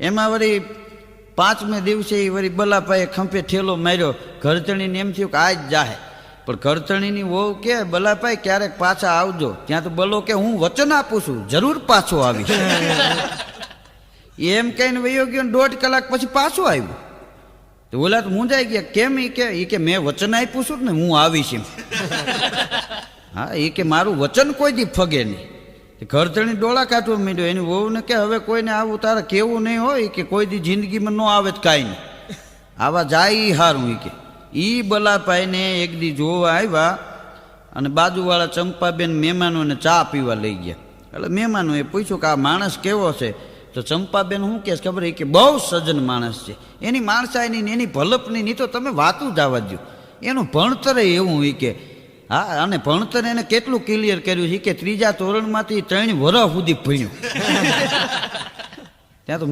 એમાં વળી પાંચમે દિવસે એ વળી બલાપાએ ખંભે ઠેલો માર્યો. ઘરતણીને એમ થયું કે આ જ જાહે. પણ ઘરતણીની વહુ કે, બલાપાઈ, ક્યારેક પાછા આવજો. ત્યાં તો બલો કે હું વચન આપું છું. જરૂર પાછો આવીશ. એમ કહીને વયો ગયો દોઢ કલાક પછી પાછો આવ્યો. તો ઓલા તો મૂંઝાઈ ગયા. કેમ એ કે? એ કે મેં વચન આપ્યું છું ને હું આવીશ એમ. હા એ કે મારું વચન કોઈ દી ફગે નહીં. ઘરધણી ડોળા કાઢવા માંડ્યો. એની વહુને કે હવે કોઈને આવું તારે કેવું નહીં હોય કે કોઈ દી જિંદગીમાં ન આવે જ કાંઈ નહીં. આવા જાય હારું કે. એ બલાપાઈને એક દી જોવા આવ્યા અને બાજુવાળા ચંપાબેન મહેમાનોને ચા પીવા લઈ ગયા. એટલે મહેમાનોએ પૂછ્યું કે આ માણસ કેવો છે? તો ચંપાબેન શું કહે ખબર કે બહુ સજ્જન માણસ છે. એની માણસાઈની એની ભલપની નહીં તો તમે વાતું જ આવવા દો એનું ભણતર એવું હોય કે હા અને ભણતર એને કેટલું ક્લિયર કર્યું છે કે ત્રીજા ધોરણમાંથી ત્રણ વર્ષ સુધી ભણ્યું. ત્યાં તો